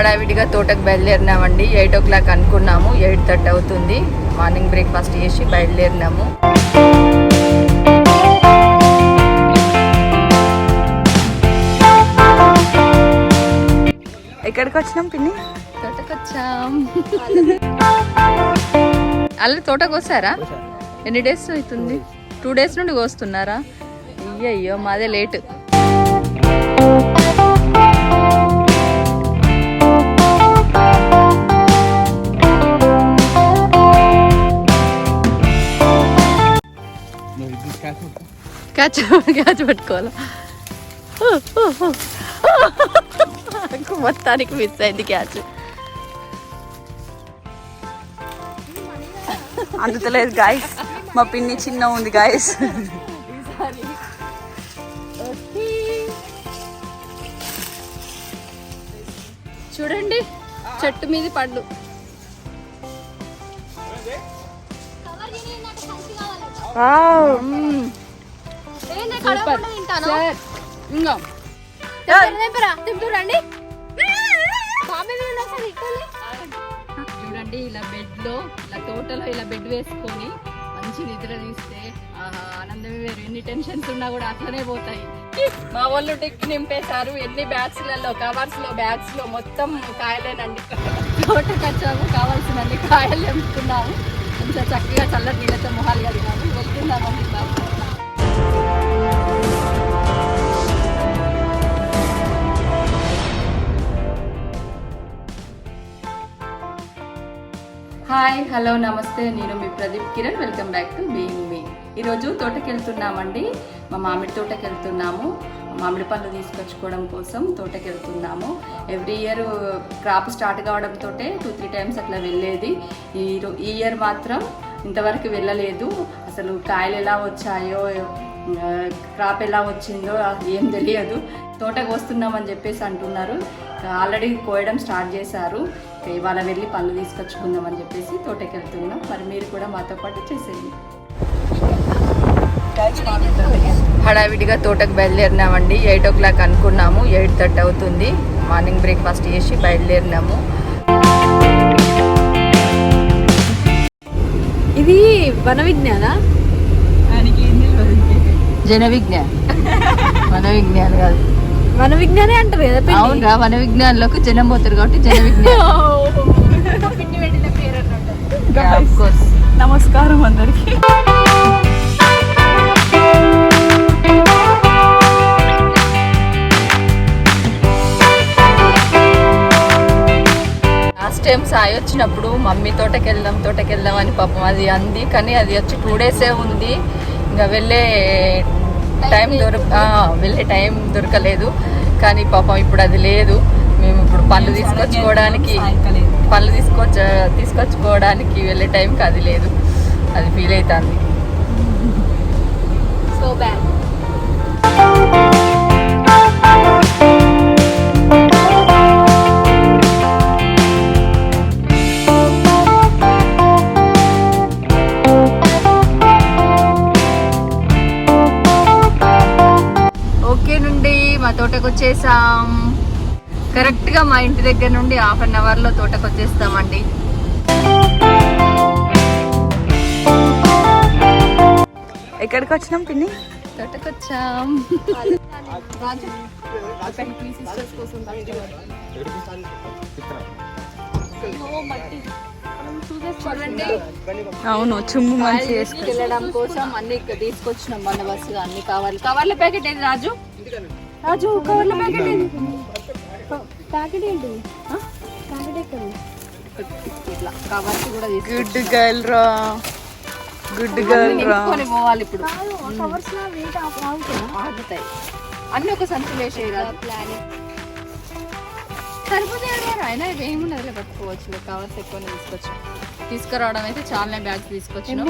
హడావిడిగా తోటకు బయలుదేరినామండి. ఎయిట్ ఓ క్లాక్ అనుకున్నాము. ఎయిట్ థర్టీ అవుతుంది. మార్నింగ్ బ్రేక్ఫాస్ట్ చేసి బయలుదేరినాము. ఎక్కడికి వచ్చినాం పిన్ని? తోటకు వచ్చాం అల్లు తోటకు వస్తారా? ఎన్ని డేస్ అవుతుంది? టూ డేస్ నుండి కోస్తున్నారా? అయ్యో అయ్యో మాదే లేట్. క్యాచ్ క్యాచ్ పట్టుకోవాలా? నాకు మొత్తానికి మిస్ అయింది క్యాచ్ అందుతలేదు గాయస్ మా పిన్ని చిన్న ఉంది గాయస్ చూడండి చెట్టు మీద పండు సూపర్. ఇంకా తింటురండి చూడండి. ఇలా బెడ్లో ఇలా తోటలో ఇలా బెడ్ వేసుకొని మంచి నిద్ర తీస్తే ఆహా, ఆనందమే వేరు. ఎన్ని టెన్షన్స్ ఉన్నా కూడా అట్లనే పోతాయి. మా వాళ్ళు టిక్ నింపేశారు. ఎన్ని బ్యాగ్స్లలో కవర్స్లో బ్యాగ్స్లో మొత్తం కాయలేనండి. తోటకు వచ్చాము కావాల్సినన్ని కాయలు ఎంపుకున్నాము కొంచెం చక్కగా చల్లటి నీళ్ళతో మొహాలు కడిగాము. వెళ్తున్నామండి బాబు. హాయ్ హలో నమస్తే. నేను మీ Pradeep Kiran. Welcome back to being మీ ఈరోజు తోటకెళ్తున్నామండి. మా మామిడి తోటకెళ్తున్నాము. మామిడి పళ్ళు తీసుకొచ్చుకోవడం కోసం తోటకెళ్తున్నాము. ఎవ్రీ ఇయర్ క్రాప్ స్టార్ట్ కావడంతో టూ త్రీ టైమ్స్ అట్లా వెళ్ళేది. ఈ ఈ ఇయర్ మాత్రం ఇంతవరకు వెళ్ళలేదు. అసలు కాయలు ఎలా వచ్చాయో క్రాప్ ఎలా వచ్చిందో ఏం తెలియదు. తోటకు వస్తున్నామని చెప్పేసి అంటున్నారు. ఆల్రెడీ కోయడం స్టార్ట్ చేశారు. ఇవాళ వెళ్ళి పళ్ళు తీసుకొచ్చుకుందామని చెప్పేసి తోటకి వెళ్తున్నాం మరి మీరు కూడా మాతో పాటు చేసేయండి. హడావిడిగా తోటకు బయలుదేరినామండి. ఎయిట్ ఓ క్లాక్ అనుకున్నాము. ఎయిట్ థర్టీ అవుతుంది. మార్నింగ్ బ్రేక్ఫాస్ట్ చేసి బయలుదేరినాము. ఇది వన విజ్ఞాన జన విజ్ఞాన్ మన విజ్ఞాన్ కాదు. వన విజ్ఞానే అంటారు కదా. అవునరా మన విజ్ఞానంలోకి జనం పోతారు కాబట్టి జన విజ్ఞాన్. నమస్కారం అందరికి. లాస్ట్ టైం సాయి వచ్చినప్పుడు మమ్మీ తోటకి వెళ్దాం తోటకి వెళ్దాం అని పాపం అది అంది. కానీ అది వచ్చి టూ డేసే ఉంది. ఇంకా వెళ్ళే టైం దొరక వెళ్ళే టైం దొరకలేదు. కానీ పాపం ఇప్పుడు అది లేదు. మేము ఇప్పుడు పళ్ళు తీసుకొచ్చుకోవడానికి పళ్ళు తీసుకొచ్చ తీసుకొచ్చుకోవడానికి వెళ్ళే టైంకి అది లేదు. అది ఫీల్ అవుతుంది. సో బ్యాడ్ వచ్చేసాం కరెక్ట్గా మా ఇంటి దగ్గర నుండి హాఫ్ అన్ అవర్లో తోటకు వచ్చేస్తామండి ఎక్కడికి వచ్చినాం పిన్ని? తోటకు వచ్చాం అవును చుమ్ము మంచి వెళ్ళడం కోసం అన్ని తీసుకొచ్చినాం మన బస్సుగా అన్ని కావాలి. కవర్ల ప్యాకెట్ ఏది రాజు? రాజు కవర్ల ప్యాకెట్ ఏది ప్యాకెట్ ఏంటి? ప్యాకెట్ ఎక్కడ? ఇట్లా కవర్స్ కూడా గుడ్ గర్ల్ రా. గుడ్ గర్ల్ రా. పోవాలి ఇప్పుడు. కవర్స్లో వెయిట్ ఆగుతాయి. అన్ని ఒక సంచులు వేసేయరాదు ప్లానింగ్ సరిపోతాయి అయినా ఇవి ఏమున్నది పట్టుకోవచ్చు. కవర్స్ ఎక్కువ తీసుకొచ్చాం. తీసుకురావడం అయితే చాలానే బ్యాగ్స్ తీసుకొచ్చినాం.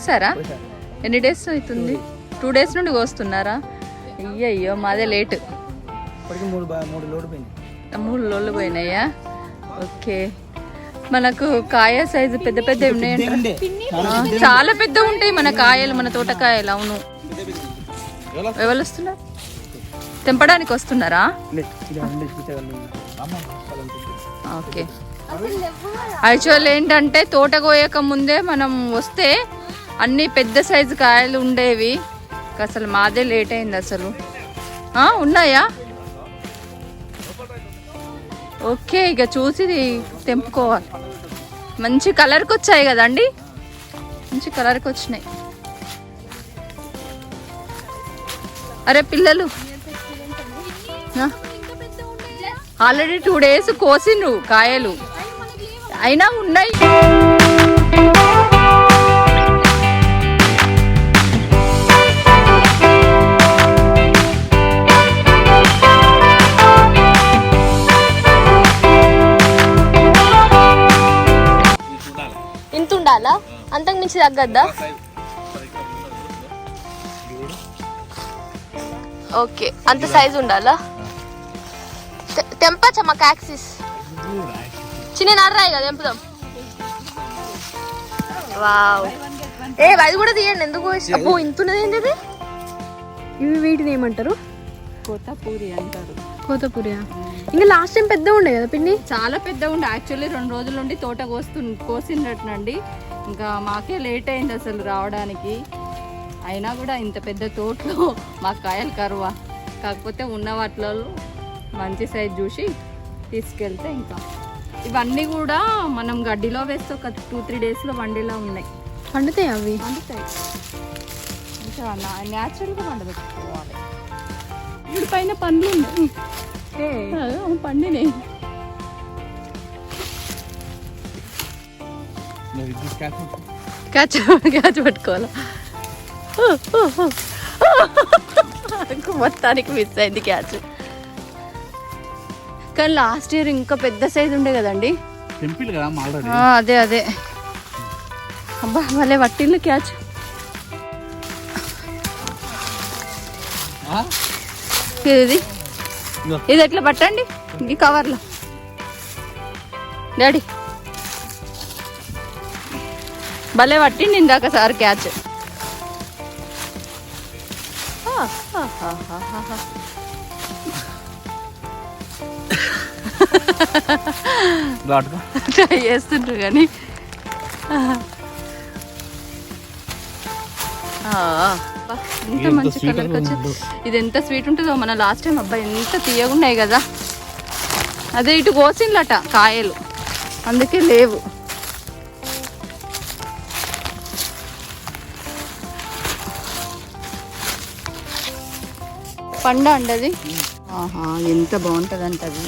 వస్తారా ఎన్ని డేస్ అవుతుంది? టూ డేస్ నుండి కోస్తున్నారా? అయ్యయ్యో మాదే లేట్. మూడు లోళ్ళు పోయినాయా. ఓకే. మనకు కాయ సైజు పెద్ద పెద్ద ఆ, చాలా పెద్ద ఉంటాయి మన కాయలు మన తోటకాయలు అవును. ఎవరు వస్తున్నారు? తెంపడానికి వస్తున్నారా? ఓకే. యాక్చువల్ ఏంటంటే తోట కోయక ముందే మనం వస్తే అన్ని పెద్ద సైజు కాయలు ఉండేవి. అసలు మాదే లేట్ అయింది అసలు. ఉన్నాయా? ఓకే ఇక చూసి తెంపుకోవాలి. మంచి కలర్కి వచ్చాయి కదండి? మంచి కలర్కి వచ్చినాయి. అరే పిల్లలు. ఆల్రెడీ టూ డేస్ కోసిండ్రు కాయలు. అయినా ఉన్నాయి. ఉండాలా అంతకు మించి తగ్గద్దా? ఓకే. అంత సైజ్ ఉండాలా? తె- తెంపచ్చా మాకు యాక్సిస్? చిన్న నర్రాయి కదా తెంపుదాం. వావ్. ఏ అది కూడా తీయండి. ఎందుకు అబ్బో ఇంత ఉన్నది ఏంటి ఇది? ఇవి వీటిని ఏమంటారు? కొత్త పూరి అంటారు. కోతపురియా? ఇంకా లాస్ట్ టైం పెద్ద ఉండే కదా పిన్ని చాలా పెద్ద ఉండే. యాక్చువల్లీ రెండు రోజుల నుండి తోట కోస్తు కోసిండటనండి ఇంకా మాకే లేట్ అయింది అసలు రావడానికి. అయినా కూడా ఇంత పెద్ద తోటలో మాకు కాయలు కరువా. కాకపోతే ఉన్న వాటిలో మంచి సైజ్ చూసి తీసుకెళ్తే ఇంకా. ఇవన్నీ కూడా మనం గడ్డిలో వేస్తే ఒక టూ త్రీ డేస్లో వండేలా ఉన్నాయి. పండుతాయి అవి? వండుతాయి. ఇంకా న్యాచురల్గా వండబెట్టుకోవాలి వీడి పైన పండ్లు ఉన్నాయి. పండినాయి క్యాచ్ క్యాచ్ పట్టుకోవాలా? మొత్తానికి మిస్ అయింది క్యాచ్. కానీ లాస్ట్ ఇయర్ ఇంకా పెద్ద సైజ్ ఉండే కదండి. టెంపుల్ కదా అదే అదే. అబ్బా భలే పట్టిండు క్యాచ్. ఇది ఇది ఎట్లా పట్టండి? ఈ కవర్లో డాడీ. భలే పట్టిండి ఇందాక సార్ క్యాచ్. ట్రై చేస్తుండ్రు కానీ. ఎంత మంచి కలర్ వచ్చి ఇది ఎంత స్వీట్ ఉంటుందో మన లాస్ట్ టైం అబ్బాయి ఎంత తీయగున్నాయి కదా. అదే ఇటు కోసిండ్లట కాయలు. అందుకే లేవు. పండ అండి అది ఆహా ఎంత బాగుంటుంది అంటే అది.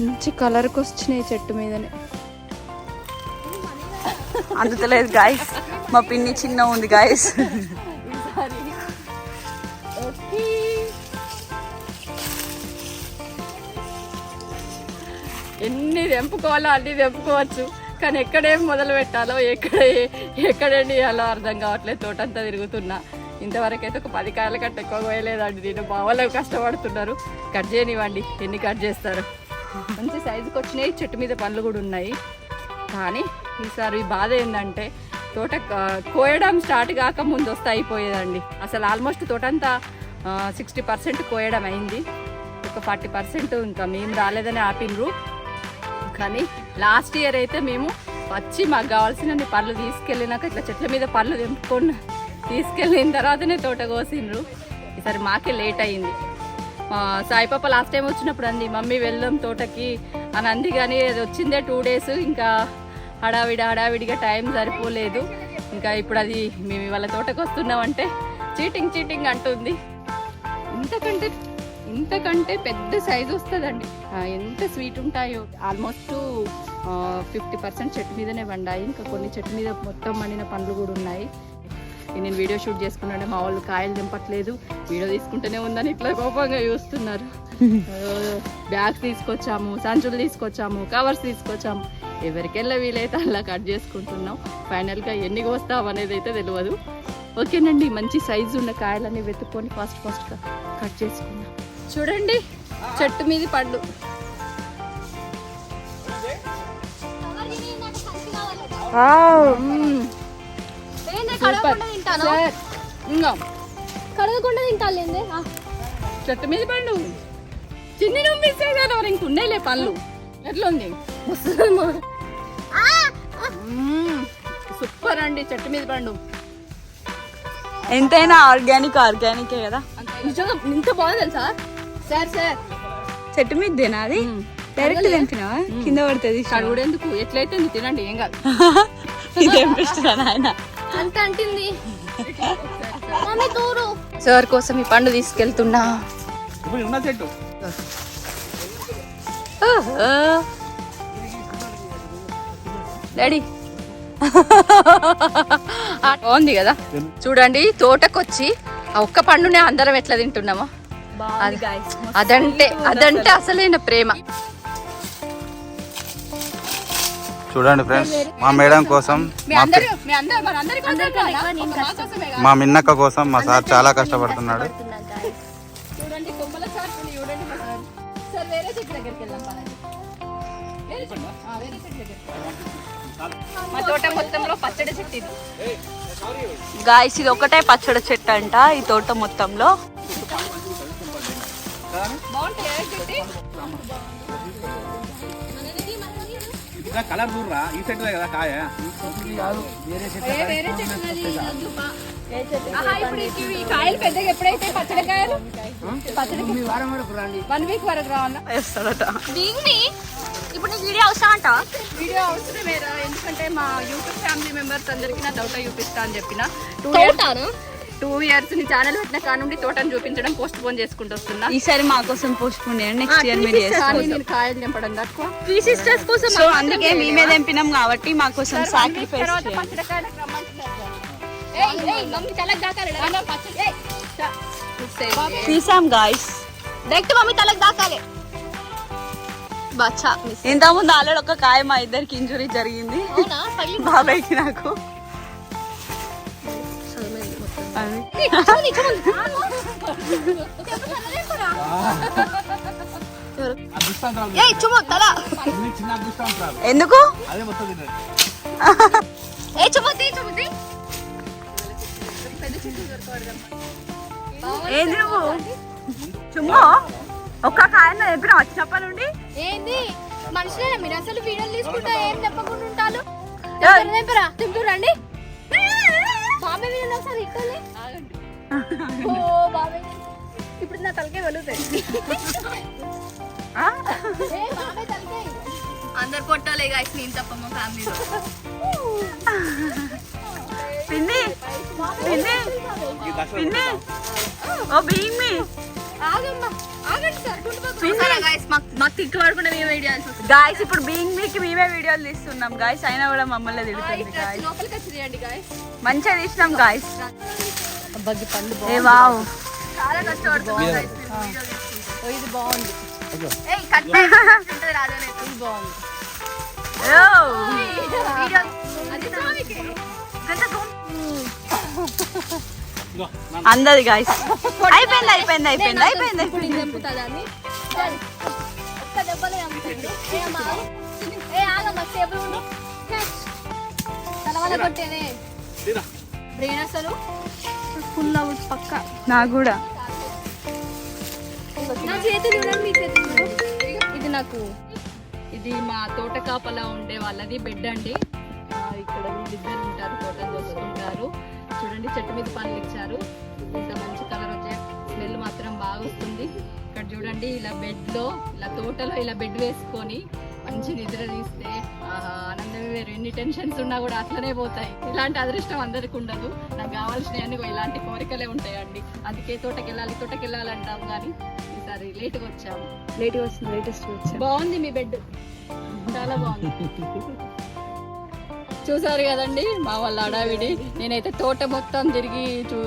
మంచి కలర్కి వచ్చినాయి చెట్టు మీదనే. అందుతలేదు గాయస్ మా పిన్ని చిన్న ఉంది గాయస్ ఎన్ని తెంపుకోవాలో అన్ని తెంపుకోవచ్చు. కానీ ఎక్కడేం మొదలు పెట్టాలో ఎక్కడ ఎక్కడేం చేయాలో అర్థం కావట్లేదు. తోటంతా తిరుగుతున్నా. ఇంతవరకు అయితే ఒక పది కాయల కట్ట ఎక్కువ పోయలేదండి నేను బావలో కష్టపడుతున్నారు. కట్ చేయనివ్వండి. ఎన్ని కట్ చేస్తారు? మంచి సైజుకి వచ్చినాయి. చెట్టు మీద పండ్లు కూడా ఉన్నాయి. కానీ ఈసారి బాధ ఏంటంటే తోట కోయడం స్టార్ట్ కాక ముందు వస్తే అయిపోయేదండి. అసలు ఆల్మోస్ట్ తోటంతా సిక్స్టీ పర్సెంట్ కోయడం అయింది. ఒక ఫార్టీ పర్సెంట్ ఇంకా మేము రాలేదని ఆపినరు. కానీ లాస్ట్ ఇయర్ అయితే మేము వచ్చి మాకు కావాల్సిన పళ్ళు తీసుకెళ్ళినాక ఇట్లా చెట్ల మీద పళ్ళు తెంపుకొని తీసుకెళ్ళిన తర్వాతనే తోట కోసిండ్రు. ఈసారి మాకే లేట్ అయింది. సాయిపాప లాస్ట్ టైం వచ్చినప్పుడు అంది మమ్మీ వెళ్దాం తోటకి అని అంది. కానీ అది వచ్చిందే టూ డేస్ ఇంకా హడావిడి హడావిడిగా టైం సరిపోలేదు. ఇంకా ఇప్పుడు అది మేము ఇవాళ తోటకు వస్తున్నామంటే చీటింగ్ చీటింగ్ అంటుంది. ఇంతకంటే ఇంతకంటే పెద్ద సైజు వస్తుందండి. ఎంత స్వీట్ ఉంటాయో ఆల్మోస్ట్ ఫిఫ్టీ పర్సెంట్ చెట్టు మీదనే పండాయి. ఇంకా కొన్ని చెట్టు మీద మొత్తం మండిన పండ్లు కూడా ఉన్నాయి. నేను వీడియో షూట్ చేసుకున్నాడే మా వాళ్ళు కాయలు దింపట్లేదు. వీడియో తీసుకుంటూనే ఉందని ఇట్లా కోపంగా చూస్తున్నారు. బ్యాగ్స్ తీసుకొచ్చాము సంచులు తీసుకొచ్చాము కవర్స్ తీసుకొచ్చాము. ఎవరికెళ్ళ వీలైతే అలా కట్ చేసుకుంటున్నాం. ఫైనల్గా ఎన్ని కోస్తాం అనేది అయితే తెలియదు ఓకేనండి మంచి సైజు ఉన్న కాయలన్నీ వెతుక్కొని ఫాస్ట్ ఫాస్ట్గా కట్ చేసుకుందాం. చూడండి చెట్టు మీది పండు తింటాను. సార్, కడగకుండా తింటాను చెట్టు మీద పండు చిన్ని నువ్వు మిస్ అయ్యాను మరి ఇంకున్నాయిలే పళ్ళు. ఎట్లుంది. సూపర్ అండి చెట్టు మీద పండు ఎంతైనా ఆర్గానిక్ ఆర్గానికే కదా. నిజంగా ఇంత బాగుంది తెలుసా? Sir sir. చెట్టు మీద తినా అది డైరెక్ట్ తింటున్నావా కింద పడుతుంది కడుగుడెందుకు ఎట్లయితే ఉంది తినండి ఏం కాదు. ఇదేం బెస్ట్ నాయన? అంత అంటుంది. మమ్మీ దూరు సార్ కోసం ఈ పండు తీసుకెళ్తున్నా. ఇప్పుడు ఉన్న చెట్టు. డాడీ బాగుంది కదా. చూడండి తోటకొచ్చి ఆ ఒక్క పండునే అందరం ఎట్లా తింటున్నామా. అదంటే అదంటే అసలైన ప్రేమ. చూడండి ఫ్రెండ్స్ మా మేడం కోసం మీ మిన్నక్క కోసం మా సార్ చాలా కష్టపడుతున్నాడు. మా తోట మొత్తంలో పచ్చడి చెట్టు గాయస్ ఇది ఒకటే పచ్చడి చెట్టు అంట ఈ తోట మొత్తంలో. ఇంకా కలర్ చూడరా? ఈ చెట్టు కదా కాయ. ఏ వేరే చెట్టు ఉన్నది, ఇది వద్దు బా. ఆహా, ఇప్పుడు ఈ- ఈ కాయలు పెద్దగా ఎప్పుడైతే పచ్చడి కాయలు? పచ్చడి వన్ వీక్ వరకు రావాలా? వేస్తాడట దీన్ని ఇప్పుడు నీకు వీడియో అవసరం అంట? వీడియో అవసరమేరా ఎందుకంటే మా యూట్యూబ్ ఫ్యామిలీ మెంబర్స్ అందరికి నా తోట చూపిస్తా అని చెప్పిన. టూ ఇయర్స్ తోటాను టూ ఇయర్స్ని ఛానల్ పెట్టిన కాడ నుండి తోటను చూపించడం పోస్ట్ పోన్ చేసుకుంటూ వస్తున్నా ఈసారి మా కోసం పోస్ట్ పోన్ చేయండి నెక్స్ట్ ఇయర్ మీరు కానీ నేను కాయలు నింపడం తక్కువ. త్రీ సిస్టర్స్ కోసం సో అందుకే మేమే తెంపినాం కాబట్టి మా కోసం సాక్రిఫైస్ తీసాం గాయస్ డైరెక్ట్ మమ్మీ తలకు దాకాలి. బచ్చా మిస్ ఇంత ముందు ఆల్రెడీ ఒక కాయ మా ఇద్దరికి ఇంజురీ జరిగింది. అవునా పగిలి బాబాయ్కి నాకు అది. అదృష్టాంతరాలు ఏయ్ చుమ్ము తల ఎందుకు ఏ ఏంది నువ్వు? చుమ్మో? ఒక్క కాయ చెప్పిన వచ్చినప్పటి నుండి ఏంది? మనుషులేనా మీరు అసలు వీడియోలు తీసుకుంటా ఏం చెప్పకుండా ఉంటారు? రండి బాబాయ్ వీడియోలో ఒకసారి ఇక్కలే ఓ బాబాయ్ ఇప్పుడు నా తలకే తలకే? అందరు కొట్టాలే గాయస్ నేను తప్ప మా ఫ్యామిలీలో పిన్ని పిన్ని పిన్ని. ఓ బీయింగ్ మీ ఆగమ్మా ఆగండి సార్ గాయస్ మాకు మాకు తిట్టు పడకుండా మేము వీడియోస్ గాయస్ ఇప్పుడు బీయింగ్ మీకి మేమే వీడియోలు తీస్తున్నాం. గాయస్ అయినా కూడా మమ్మల్ని తిడుతుంది గాయస్ లోపలికి వచ్చి తీయండి గాయస్ మంచిగా తీసినాం గాయస్ బగ్గి పండు ఏ వావ్ చాలా కష్టపడుతున్నాం guys మేము వీడియో ఓ, ఇది బాగుంది. ఏయ్ కట్ ఉంటుంది రాజనే ఇది బాగుంది. ఓ వీడియో అది స్వామికి ఇగో నా అందది గాయస్ అయిపోయింది అయిపోయింది అయిపోయింది అయిపోయింది బ్రెయిన్ అసలు? ఫుల్ అవుట్ పక్క. నాకు కూడా. నా చేతి చూడండి ఇది నాకు. ఇది మా తోట కాపలా ఉండే వాళ్ళది బెడ్ అండి. ఇక్కడ వీళ్ళిద్దరు ఉంటారు తోట చూసుకుంటారు చూడండి చెట్టు మీద పండ్లు ఇచ్చారు. చూడండి ఇలా బెడ్లో ఇలా తోటలో ఇలా బెడ్ వేసుకొని మంచి నిద్ర తీస్తే ఆహా, ఆనందమే వేరు. ఎన్ని టెన్షన్స్ ఉన్నా కూడా అట్లనే పోతాయి. ఇలాంటి అదృష్టం అందరికి ఉండదు. నాకు కావాల్సినవన్నీ ఇలాంటి కోరికలే ఉంటాయండి. అందుకే తోటకి వెళ్ళాలి తోటకి వెళ్ళాలి అంటాం కానీ ఈసారి లేట్గా వచ్చాము. లేట్ వస్తుంది లేటెస్ట్ వచ్చా బాగుంది మీ బెడ్. చాలా బాగుంది. చూసారు కదండి మా వాళ్ళ అడావిడి నేనైతే తోట మొత్తం తిరిగి చూ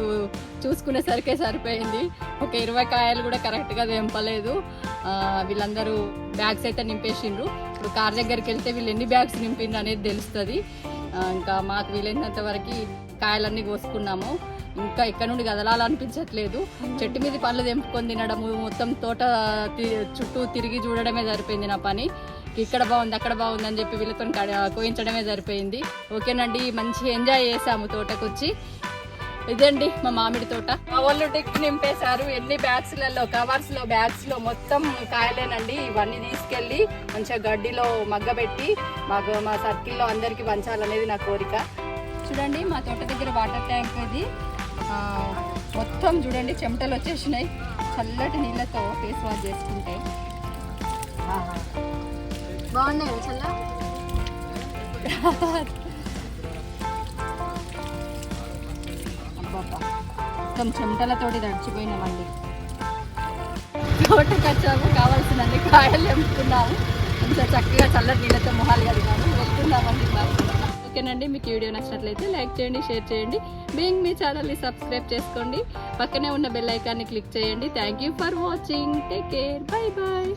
చూసుకునేసరికే సరిపోయింది. ఒక ఇరవై కాయలు కూడా కరెక్ట్గా తెంపలేదు. వీళ్ళందరూ బ్యాగ్స్ అయితే నింపేసిండ్రు. ఇప్పుడు కార్ దగ్గరికి వెళ్తే వీళ్ళు ఎన్ని బ్యాగ్స్ నింపిండ్రు అనేది తెలుస్తుంది. ఇంకా మాకు వీలైనంత వరకు కాయలన్నీ కోసుకున్నాము. ఇంకా ఇక్కడ నుండి కదలాలనిపించట్లేదు. చెట్టు మీద పళ్ళు తెంపుకొని తినడము మొత్తం తోట చుట్టూ తిరిగి చూడడమే సరిపోయింది నా పని. ఇక్కడ బాగుంది అక్కడ బాగుంది అని చెప్పి వీళ్ళతో కోయించడమే సరిపోయింది. ఓకేనండి మంచి ఎంజాయ్ చేసాము తోటకు వచ్చి ఇదండి మా మామిడి తోట? మా వాళ్ళు టిక్ నింపేశారు. ఎన్ని బ్యాగ్స్లలో కవర్స్లో బ్యాగ్స్లో మొత్తం కాయలేనండి. ఇవన్నీ తీసుకెళ్ళి మంచిగా గడ్డిలో మగ్గబెట్టి మాకు మా సర్కిల్లో అందరికీ పంచాలనేది నా కోరిక. చూడండి మా తోట దగ్గర వాటర్ ట్యాంక్ ఇది. మొత్తం చూడండి చెమటలు వచ్చేసినాయి. చల్లటి నీళ్ళతో ఫేస్ వాష్ చేసుకుంటే. బాగున్నాయి చల్ల. మొత్తం చెమటలతోటి తడిచిపోయినామండి తోటకు వచ్చాము కావాల్సినన్ని కాయలు తెంపుకున్నాము కొంచెం చక్కగా చల్లటి నీళ్ళతో మొహాలు కడిగాము వెళ్తున్నామండి. ఓకేనండి మీకు వీడియో నచ్చినట్లయితే లైక్ చేయండి షేర్ చేయండి. బీయింగ్ మీ ఛానల్ని సబ్స్క్రైబ్ చేసుకోండి. పక్కనే ఉన్న బెల్ ఐకాన్ని క్లిక్ చేయండి. Thank you for watching. Take care. Bye bye.